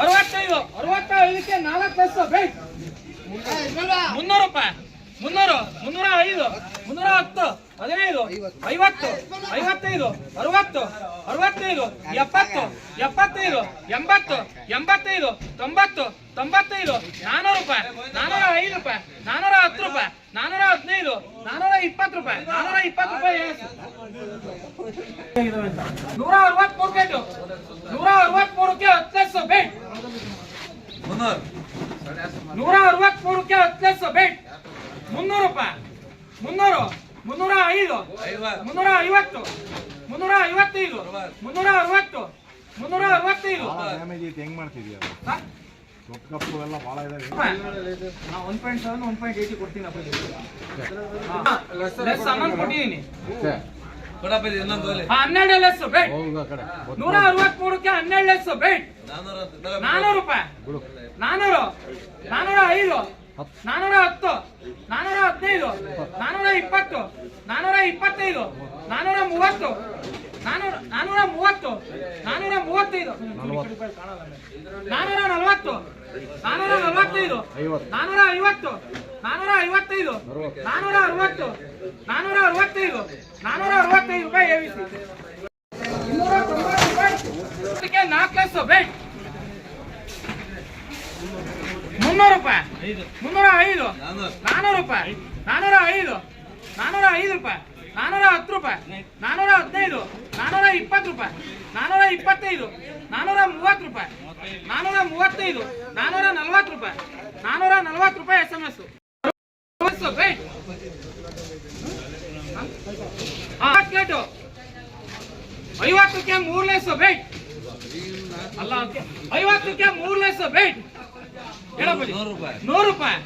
ಅರವತ್ತೈದು, ಅರವತ್ತೈದಕ್ಕೆ ನಾಲ್ಕು ಪ್ಲಸ್ ಮುನ್ನೂರು ರೂಪಾಯಿ. ಮುನ್ನೂರು, ಮುನ್ನೂರ ಐದು, ಮುನ್ನೂರ ಹತ್ತು, ಹದಿನೈದು, ಐವತ್ತು, ಐವತ್ತೈದು, ಅರವತ್ತು, ಅರವತ್ತೈದು, ಎಪ್ಪತ್ತು, ಎಪ್ಪತ್ತೈದು, ಎಂಬತ್ತು, ಎಂಬತ್ತೈದು, ತೊಂಬತ್ತು, ತೊಂಬತ್ತೈದು, ನಾನೂರು ರೂಪಾಯಿ, ನಾನೂರ ಐದು ರೂಪಾಯಿ, ನಾನೂರ ಹತ್ತು ರೂಪಾಯಿ, ನಾನೂರ ಹದಿನೈದು, ನಾನೂರ ಇಪ್ಪತ್ತು ರೂಪಾಯಿ, ನಾನೂರ ಇಪ್ಪತ್ತು ರೂಪಾಯಿ ನೂರ ಅರವತ್ಮೂರು ಗೇಟು ನೂರ ಅರವತ್ಮೂರಕ್ಕೆ ಹತ್ತು ಬೇಟ್ ನೂರ ಅರವತ್ಮೂರಕ್ಕೆ ಪ್ಲಸ್ ಬೇಟ್ ಮುನ್ನೂರು ರೂಪಾಯಿ. ಮುನ್ನೂರು ಮುನ್ನೂರ ಐದು ಮುನ್ನೂರ ಐವತ್ತು ಮುನ್ನೂರ ಐವತ್ತೈದು ಮುನ್ನೂರ ಅರವತ್ತು ಮುನ್ನೂರ ಅರವತ್ತೈದು ಹೆಂಗ್ ಮಾಡ್ತಿದ್ಯಾ? ಕಪ್ಪು ಎಲ್ಲ ಭಾಳ ಇದಾವೆ. ನಾ one point seven one point eighty ಕೊಡ್ತೀನಿ ಅಪ್ಪ ಕೊಟ್ಟಿದ್ದೀನಿ ಹನ್ನೆರಡು ಲೆಸ್ ಬೇಟ್ ನೂರ ಅರವತ್ಮೂರಕ್ಕೆ ಹನ್ನೆರಡು ಲೆಸ್ ಬೇಟ್ ನಾನೂರು ರೂಪಾಯಿ. ನಾನೂರು. ನಾನೂರ ಐದು. ನಾನೂರ ಹತ್ತು. ನಾನೂರ ಹದಿನೈದು. ನಾನೂರ ಇಪ್ಪತ್ತು. ನಾನೂರ ಇಪ್ಪತ್ತೈದು. ನಾನೂರ ಮೂವತ್ತು. ನಾನೂರ ನಾನೂರ ಮೂವತ್ತು. ನಾನೂರ ಮೂವತ್ತೈದು. ನಾನೂರ ನಲವತ್ತು. ನಾನೂರ ನಲವತ್ತೈದು. ನಾನೂರ ಐವತ್ತು. ನಾನೂರ ಐವತ್ತೈದು ನಾನೂರ ಅರವತ್ತು ನಾನೂರ ಅರವತ್ತೈದು ನಾನೂರ ಅರವತ್ತೈದು ರೂಪಾಯಿ ಏವಿಸಿ ಇನ್ನೂರ ತೊಂಬತ್ತು ರೂಪಾಯಿ. ನಾಲ್ಕು ಬೇಟ್ ಮುನ್ನೂರು ರೂಪಾಯಿ. ಮುನ್ನೂರ ಐದು. ನಾನೂರು ರೂಪಾಯಿ ನಾನೂರ. ಐದು ನಾನೂರ ಐದು ರೂಪಾಯಿ. ನಾನೂರ ಹತ್ತು ರೂಪಾಯಿ. ನಾನೂರ ಹದಿನೈದು ನಾನೂರ ಇಪ್ಪತ್ತು ರೂಪಾಯಿ. ನಾನೂರ ಇಪ್ಪತ್ತೈದು ನಾನೂರ ಮೂವತ್ತು ರೂಪಾಯಿ. ನಾನೂರ ಮೂವತ್ತೈದು. ನಾನೂರ ನಲ್ವತ್ತು ರೂಪಾಯಿ. ನಾನೂರ ನಲ್ವತ್ತು ರೂಪಾಯಿ ಎಸ್ ಎಂ ಎಸ್ ಪ್ಲೇಟು ಐವತ್ತಕ್ಕೆ ಮೂರು ಲೆಸ್ ಬೇಟ್ ಅಲ್ಲ ಐವತ್ತಕ್ಕೆ ಮೂರು ಲೆಸ್ ಬೇಟ್ ಹೇಳಪ್ಪ ನೂರು ರೂಪಾಯಿ.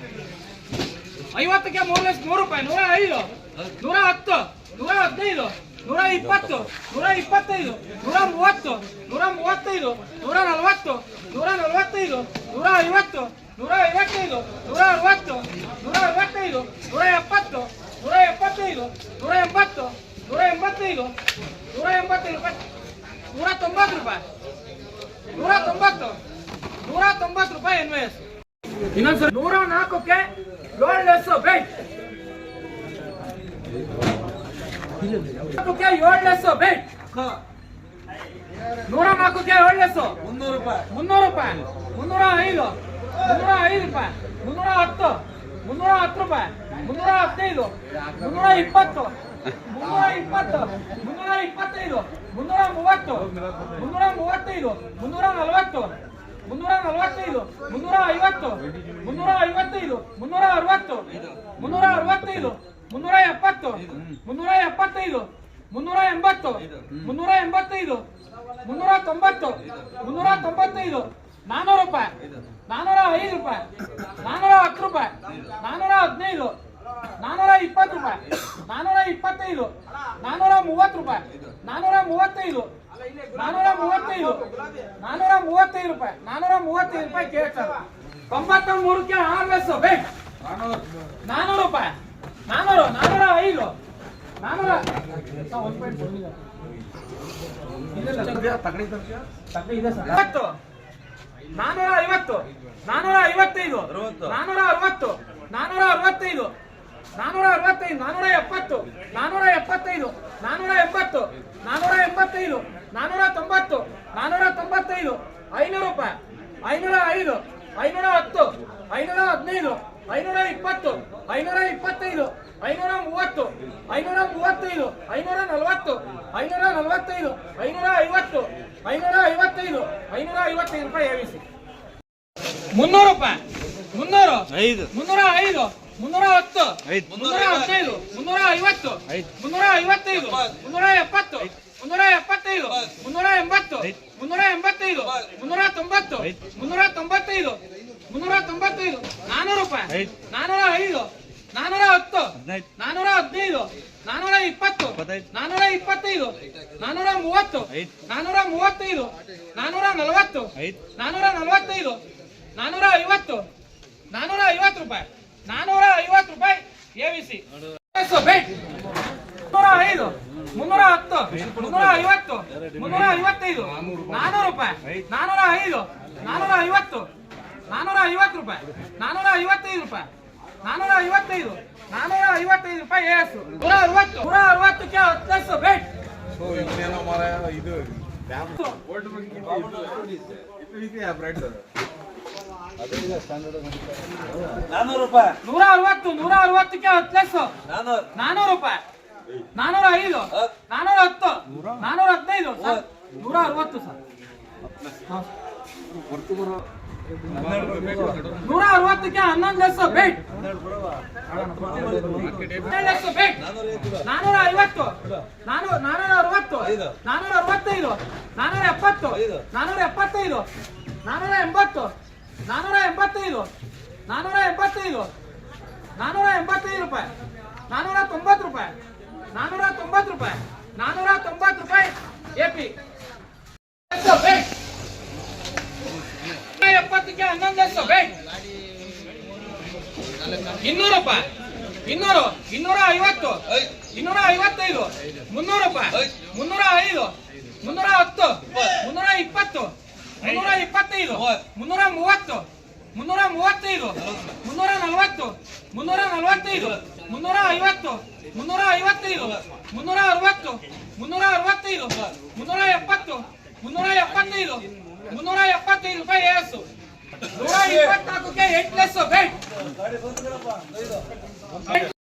ಐವತ್ತಕ್ಕೆ ಮೂರು ಲೆಸ್ ನೂರು ರೂಪಾಯಿ. ನೂರ ಐದು. ನೂರ ಹತ್ತು. ನೂರ ಹದಿನೈದು. ನೂರ ಇಪ್ಪತ್ತು. ನೂರ ಇಪ್ಪತ್ತೈದು. ನೂರ ಮೂವತ್ತು. ನೂರ ಮೂವತ್ತೈದು. ನೂರ ನಲವತ್ತು. ನೂರ ನಲವತ್ತೈದು. ನೂರ ಐವತ್ತು. ನೂರ ಐವತ್ತೈದು. ನೂರ ಅರವತ್ತು. ನೂರ ಎಪ್ಪತ್ತೈದು ನೂರ ಎಂಬತ್ತು ನೂರ ಎಂಬತ್ತೈದು ನೂರ ಎಂಬತ್ತೈದು ರೂಪಾಯಿ. ನೂರ ತೊಂಬತ್ತು ರೂಪಾಯಿ. ನೂರ ತೊಂಬತ್ತು ನೂರ ತೊಂಬತ್ತು ರೂಪಾಯಿ ಎನ್ ಎಸ್ ಇನ್ನೊಂದ್ಸರಿ ನೂರ ನಾಲ್ಕಕ್ಕೆ ಏಳು ಲೆಸ್ ಬೇಟ್ ನಾಲ್ಕಕ್ಕೆ ಏಳು ಲೆಸ್ ಬೇಟ್ ನೂರ ನಾಲ್ಕಕ್ಕೆ ಏಳು ಲೆಸ್ ಮುನ್ನೂರು ರೂಪಾಯಿ. ಮುನ್ನೂರು ರೂಪಾಯಿ. ಮುನ್ನೂರ ಐದು ಮುನ್ನೂರ ಐದು ರೂಪಾಯಿ. ಮುನ್ನೂರ ಹತ್ತು ಮುನ್ನೂರ ಹತ್ತು ರೂಪಾಯಿ ಮುನ್ನೂರ ಹದಿನೈದು ಮುನ್ನೂರ ಇಪ್ಪತ್ತು ಮುನ್ನೂರ ಇಪ್ಪತ್ತು ಮುನ್ನೂರ ಇಪ್ಪತ್ತೈದು ಮುನ್ನೂರ ಮೂವತ್ತು ಮುನ್ನೂರ ಮೂವತ್ತೈದು ಮುನ್ನೂರ ನಲವತ್ತು ಮುನ್ನೂರ ನಲವತ್ತೈದು ಮುನ್ನೂರ ಐವತ್ತು ಮುನ್ನೂರ ಐವತ್ತೈದು ಮುನ್ನೂರ ಅರವತ್ತು ಮುನ್ನೂರ ಅರವತ್ತೈದು ಮುನ್ನೂರ ಎಪ್ಪತ್ತು ಮುನ್ನೂರ ಎಪ್ಪತ್ತೈದು ಮುನ್ನೂರ ಎಂಬತ್ತು ಮುನ್ನೂರ ಎಂಬತ್ತೈದು ಮುನ್ನೂರ ತೊಂಬತ್ತು ಮುನ್ನೂರ ತೊಂಬತ್ತೈದು ನಾನೂರು ರೂಪಾಯಿ ನಾನೂರ ಐದು ರೂಪಾಯಿ. ನಾನೂರ ಹತ್ತು ರೂಪಾಯಿ. ನಾನೂರ ಹದಿನೈದು. ನಾನೂರ ಇಪ್ಪತ್ತು ರೂಪಾಯಿ. ನಾನೂರ ಇಪ್ಪತ್ತೈದು. ನಾನೂರ ಮೂವತ್ತು ರೂಪಾಯಿ. ನಾನೂರ ಮೂವತ್ತೈದು. ನಾನೂರ ಮೂವತ್ತೈದು. ನಾನೂರ ಮೂವತ್ತೈದು ರೂಪಾಯಿ. ನಾನೂರ ಮೂವತ್ತೈದು ರೂಪಾಯಿ ಕೇಳ್ತಾರೆ ತೊಂಬತ್ತ ಮೂರಕ್ಕೆ ಆರ್ ಲೆಸ್ ಬೇಟ್ ನಾನೂರು ರೂಪಾಯಿ. ನಾನೂರು ನಾನೂರ ಐದು. ನಾನೂರ ಒಂದು ಪಾಯಿಂಟ್ ಕೊಡ್ಲಿಲ್ಲ. ಐವತ್ತು ನಾನೂರ ಐವತ್ತು ನಾನೂರ ಐವತ್ತೈದು. ನಾನೂರ ಅರವತ್ತು. ನಾನೂರ ಅರವತ್ತೈದು ನಾನೂರ ಅರವತ್ತೈದು ನಾನೂರ ಎಪ್ಪತ್ತು ನಾನೂರ ಎಪ್ಪತ್ತೈದು ನಾನೂರ ಎಂಬತ್ತು ನಾನೂರ ಎಂಬತ್ತೈದು ನಾನೂರ ತೊಂಬತ್ತು ನಾನೂರ ತೊಂಬತ್ತೈದು ಐನೂರು ರೂಪಾಯಿ ಐನೂರ ಐದು ಐನೂರ ಹತ್ತು ಐನೂರ ಹದಿನೈದು ಐನೂರ ಇಪ್ಪತ್ತು ಐನೂರ ಇಪ್ಪತ್ತೈದು ಐನೂರ ಮೂವತ್ತು ಐನೂರ ಮೂವತ್ತೈದು ಐನೂರ ನಲವತ್ತು ಐನೂರ ನಲವತ್ತೈದು ಐನೂರ ಐವತ್ತು ಐನೂರ ಐವತ್ತೈದು ಐನೂರ ಐವತ್ತೈದು ರೂಪಾಯಿ ಏವಿಸಿ ಮುನ್ನೂರು ರೂಪಾಯಿ. ಮುನ್ನೂರು. ಐದು. ಮುನ್ನೂರ ಐದು. ಮುನ್ನೂರ ಹತ್ತು. ಮುನ್ನೂರ ಹದಿನೈದು. ಮುನ್ನೂರ ಐವತ್ತು. ಮುನ್ನೂರ ಐವತ್ತೈದು. ಮುನ್ನೂರ ಎಪ್ಪತ್ತು. ಮುನ್ನೂರ ಎಪ್ಪತ್ತೈದು. ಮುನ್ನೂರ ಎಂಬತ್ತು. ಮುನ್ನೂರ ಎಂಬತ್ತೈದು. ಮುನ್ನೂರ ತೊಂಬತ್ತು. ಮುನ್ನೂರ ತೊಂಬತ್ತೈದು. ಮುನ್ನೂರ ತೊಂಬತ್ತೈದು. ನಾನೂರು ರೂಪಾಯಿ. ಐದು. ನಾನೂರ ಐದು. ನಾನೂರ ಹತ್ತು. ಹದಿನೈದು. ನಾನೂರ ಹದಿನೈದು. ನಾನೂರ ಇಪ್ಪತ್ತು. ನಾನೂರ ಇಪ್ಪತ್ತೈದು. ನಾನೂರ ಮೂವತ್ತು. ಐದು. ನಾನೂರ ಮೂವತ್ತೈದು. ನಾನೂರ ನಲವತ್ತು. ಐದು. ನಾನೂರ ನಲವತ್ತೈದು. ನಾನೂರ ಐವತ್ತು ನಾನೂರ ಐವತ್ತು ರೂಪಾಯಿ ನಾನೂರ ಐವತ್ತು ರೂಪಾಯಿ ಎವಿಸಿ ಮುನ್ನೂರ ಐದು ಮುನ್ನೂರ ಹತ್ತು ಮುನ್ನೂರ ಐವತ್ತು ಮುನ್ನೂರ ಐವತ್ತೈದು ನಾನೂರು ರೂಪಾಯಿ. ನಾನೂರ ಐದು ನಾನೂರ ಐವತ್ತು ನಾನೂರ ಐವತ್ತು ರೂಪಾಯಿ. ನಾನೂರ ಐವತ್ತೈದು ರೂಪಾಯಿ ನಾನೂರ ಐವತ್ತೈದು ನಾನೂರ ಐವತ್ತೈದು ರೂಪಾಯಿ ಎಸ್ ನೂರ ಅರವತ್ತು ನೂರ ಅರವತ್ತಕ್ಕೆ ಹತ್ತು ಪ್ಲಸ್ ಬೇಟ್ ಇದು. ಇವನೇನೋ ಬ್ರೆಡ್ ಇದು. ನಾನ್ನೂರು ರೂಪಾಯಿ. ನೂರ ಅರವತ್ತು ನೂರ ಅರವತ್ತಕ್ಕೆ ಹತ್ತು ಲಕ್ಷ. ನಾನ್ನೂರು ನಾನೂರು ರೂಪಾಯಿ. ನಾನೂರ ಐದು ನಾನೂರ ಹತ್ತು ನಾನೂರ ಹದಿನೈದು ಸರ್. ನೂರ ಅರವತ್ತು ಸರ್. ನೂರ ಅರವತ್ತಕ್ಕೆ ಹನ್ನೊಂದು ಲಕ್ಷ ಬೇಟ್ ಲಕ್ಷ ಬೇಟ್ ನಾನೂರ ಐವತ್ತು. ನಾನೂರ ನಾನೂರ ಅರವತ್ತು. ನಾನೂರ ಅರವತ್ತೈದು. ನಾನೂರ ಎಪ್ಪತ್ತು. ನಾನೂರ ಎಪ್ಪತ್ತೈದು. ನಾನೂರ ಎಂಬತ್ತು. ನಾನೂರ ಎಂಬತ್ತೈದು. ನಾನೂರ ಎಂಬತ್ತೈದು. ನಾನೂರ ಎಂಬತ್ತೈದು ರೂಪಾಯಿ. ನಾನೂರ ತೊಂಬತ್ತು ರೂಪಾಯಿ. ನಾನೂರ ತೊಂಬತ್ತು ರೂಪಾಯಿ. ನಾನೂರ ತೊಂಬತ್ತು ರೂಪಾಯಿ ಎಪಿ ಎಪ್ಪತ್ತಕ್ಕೆ ಹನ್ನೊಂದು ಲಕ್ಷ ಇನ್ನೂರು ರೂಪಾಯಿ. ಇನ್ನೂರು. ಇನ್ನೂರ ಐವತ್ತು ಇನ್ನೂರ ಐವತ್ತೈದು ಮುನ್ನೂರು ರೂಪಾಯಿ. ಮುನ್ನೂರ ಐದು ಮುನ್ನೂರ ಹತ್ತು ಮುನ್ನೂರ ಇಪ್ಪತ್ತು ಮುನ್ನೂರ ಇಪ್ಪತ್ತೈದು ಮುನ್ನೂರ ಮೂವತ್ತು ಮುನ್ನೂರ ಮೂವತ್ತೈದು ಮುನ್ನೂರ ನಲವತ್ತು ಮುನ್ನೂರ ನಲವತ್ತೈದು ಮುನ್ನೂರ ಐವತ್ತು ಮುನ್ನೂರ ಐವತ್ತೈದು ಮುನ್ನೂರ ಅರವತ್ತು ಮುನ್ನೂರ ಅರವತ್ತೈದು ಮುನ್ನೂರ ಎಪ್ಪತ್ತು ಮುನ್ನೂರ ಎಪ್ಪತ್ತೈದು ಮುನ್ನೂರ ಎಪ್ಪತ್ತೈದು ರೂಪಾಯಿ ಏಸು. ನೂರ ಇಪ್ಪತ್ನಾಲ್ಕಕ್ಕೆ ಎಂಟ್ ಪ್ಲಸ್ ಬೇಟ್